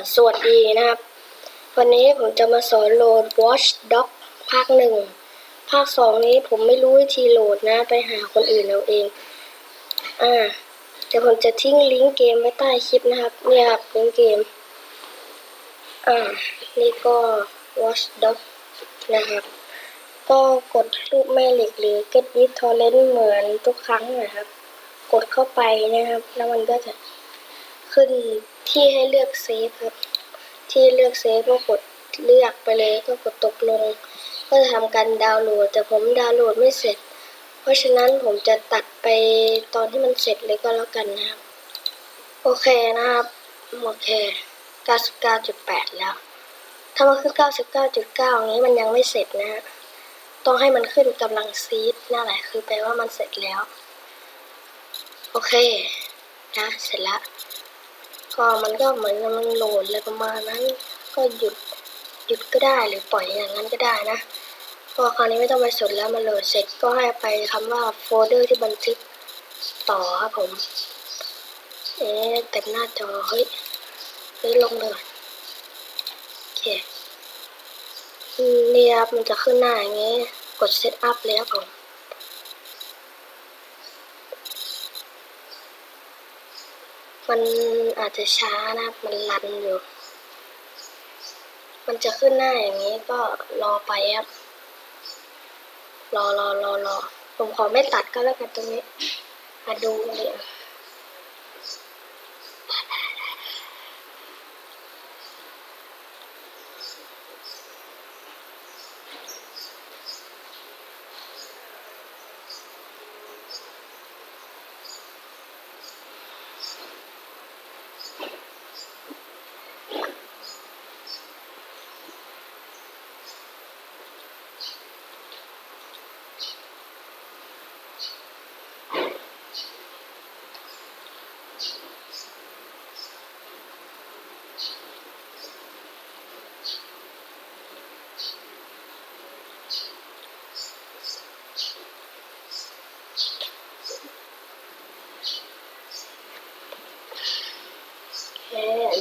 นะครับ วันนี้ผมจะมาสอนโหลด Watch Dog ภาคหนึ่งภาคสองนี้ผมไม่รู้วิธีโหลดนะ ไปหาคนอื่นเอาเอง อ่าเดี๋ยวผมจะทิ้งลิงก์เกมไว้ใต้คลิปนะครับ เนี่ยครับลิงก์เกม อ่า นี่ก็ Watch Dog นะครับ ก็กดรูปแม่เหล็กหรือ Get with Torrent เหมือนทุกครั้งนะครับ กดเข้าไปนะครับ แล้วมันก็จะขึ้น ที่ให้เลือกเซฟครับ ที่เลือกเซฟก็กดเลือกไปเลยก็กดตกลง ก็จะทำการดาวน์โหลด แต่ผมดาวน์โหลดไม่เสร็จ เพราะฉะนั้นผมจะตัดไปตอนที่มันเสร็จเลยก็แล้วกันนะครับ โอเคนะครับ โอเค 99.8 แล้ว ถ้ามันขึ้น 99.9อย่างนี้มันยังไม่เสร็จนะฮะต้องให้มันขึ้นกำลังซีดนั่นแหละคือแปลว่ามันเสร็จแล้ว โอเค นะ เสร็จแล้ว ก็มันก็เหมือนมันโหลดอะไรประมาณนั้น ก็หยุดหยุดก็ได้หรือปล่อยอย่างนั้นก็ได้นะก็คราวนี้ไม่ต้องไปสนแล้วมันโหลดเสร็จก็ให้ไปคำว่าโฟลเดอร์ที่บันทึกต่อครับผม เอ๊ะเต็มหน้าจอเฮ้ยเฮ้ยลงเลยโอเคอืมนี่ครับมันจะขึ้นหน้าอย่างงี้ กดเซตอัพเลยครับผม มันอาจจะช้านะ มันรันอยู่ มันจะขึ้นหน้าอย่างนี้ก็รอไปครับ รอรอรอรอ ผมขอไม่ตัดก็แล้วกันตรงนี้มาดูเลย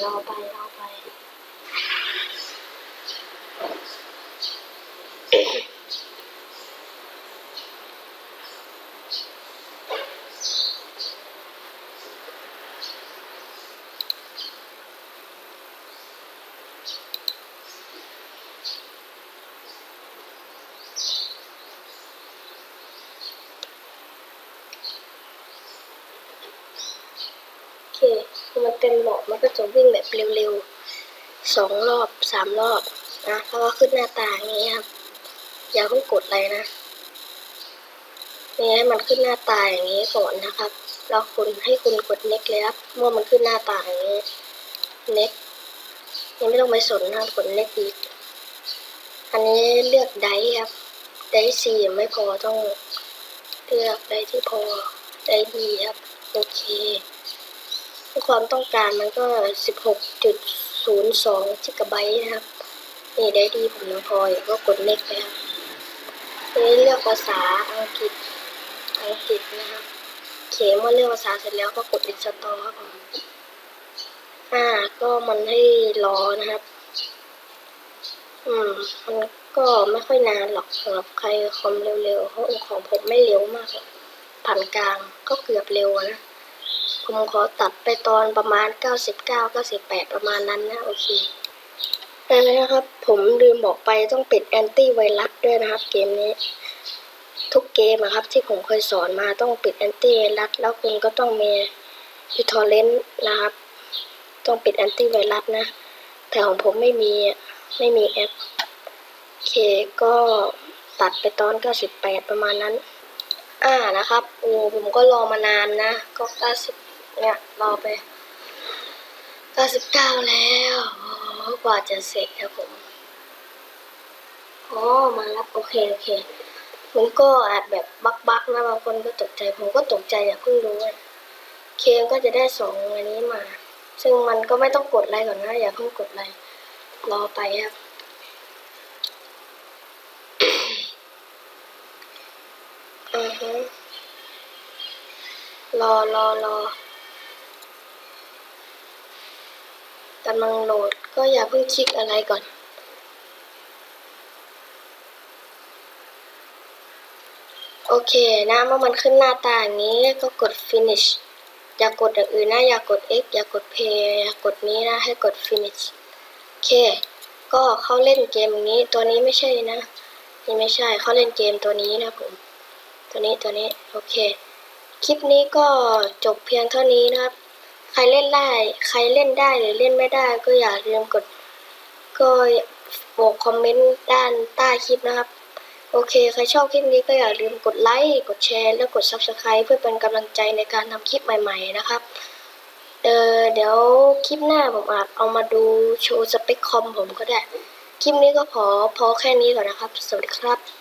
อะโอเครอไปรอไป โอเค เต็มหลอดมันก็จะวิ่งแบบเร็วๆสองรอบสามรอบนะแล้วก็ขึ้นหน้าตาอย่างนี้ครับอย่าเพิ่งกดอะไรนะนี่ให้มันขึ้นหน้าตาอย่างนี้ก่อนนะครับแล้วคุณให้คุณกด next เลยครับเมื่อมันขึ้นหน้าตาอย่างนี้ next ยังไม่ต้องไปสนนะกด next อีกอันนี้เลือกไดครับไดซีไม่พอต้องเลือกไดที่พอไดดีครับโอเค ความต้องการมันก็ 16.02จิกะไบต์นะครับ นี่ได้ดีผมยังพออยู่ก็กดเล็กไปครับนี่เลือกภาษาอังกฤษ อังกฤษนะครับ เขียนเมื่อเลือกภาษาเสร็จแล้วก็กด install ครับผมอ่า ก็มันให้รอนะครับ อืม มันก็ไม่ค่อยนานหรอกสำหรับใครคอมเร็วๆเพราะของผมไม่เร็วมากหรอกผ่านกลางก็เกือบเร็วนะ ผมขอตัดไปตอนประมาณ 99 98 ประมาณนั้นนะ โอเคแต่นะครับ ผมลืมบอกไปต้องปิดแอนตี้ไวรัสด้วยนะครับ เกมนี้ ทุกเกมอะครับ ที่ผมเคยสอนมาต้องปิดแอนตี้ไวรัสแล้วคุณก็ต้องมีพิทอเลนนะครับ ต้องปิดแอนตี้ไวรัสนะ แต่ของผมไม่มีไม่มีแอปโอเคก็ตัดไปตอน 98 ประมาณนั้น อ่านะครับโอ้ผมก็รอมานานนะ ก็เก้าสิ เนี่ยรอไปเก้าสิบเก้าแล้วโอ้กว่าจะเสร็จครับผมอ๋อมาแล้วโอเคโอเคมันก็อาจแบบบักๆนะบางคนก็ตกใจ ผมก็ตกใจอย่าเพิ่งรู้เคมก็จะได้สองอันนี้มา ซึ่งมันก็ไม่ต้องกดอะไรก่อนนะอย่าเพิ่งกดอะไรรอไปครับอือฮึรอรอรอ กำลังโหลด ก็อย่าเพิ่งคลิกอะไรก่อน โอเคนะเมื่อมันขึ้นหน้าตาอย่างนี้ก็กด finish อย่ากดอย่างอื่นนะอย่ากด x อย่ากด play อย่ากดนี้นะให้กด finish โอเค ก็เข้าเล่นเกมนี้ตัวนี้ไม่ใช่นะนี่ไม่ใช่เข้าเล่นเกมตัวนี้นะผม ตัวนี้ตัวนี้โอเค คลิปนี้ก็จบเพียงเท่านี้นะครับ ใครเล่นได้ ใครเล่นได้หรือเล่นไม่ได้ ก็อย่าลืมกด ก็บอกคอมเมนต์ด้านใต้คลิปนะครับ โอเค ใครชอบคลิปนี้ก็อย่าลืมกดไลค์ กดแชร์ และกด Subscribe เพื่อเป็นกำลังใจในการทำคลิปใหม่ ๆ นะครับ เออเดี๋ยวคลิปหน้าผมอาจเอามาดูโชว์สเปคคอมผมก็ได้ คลิปนี้ก็พอพอแค่นี้ก่อนนะครับ สวัสดีครับ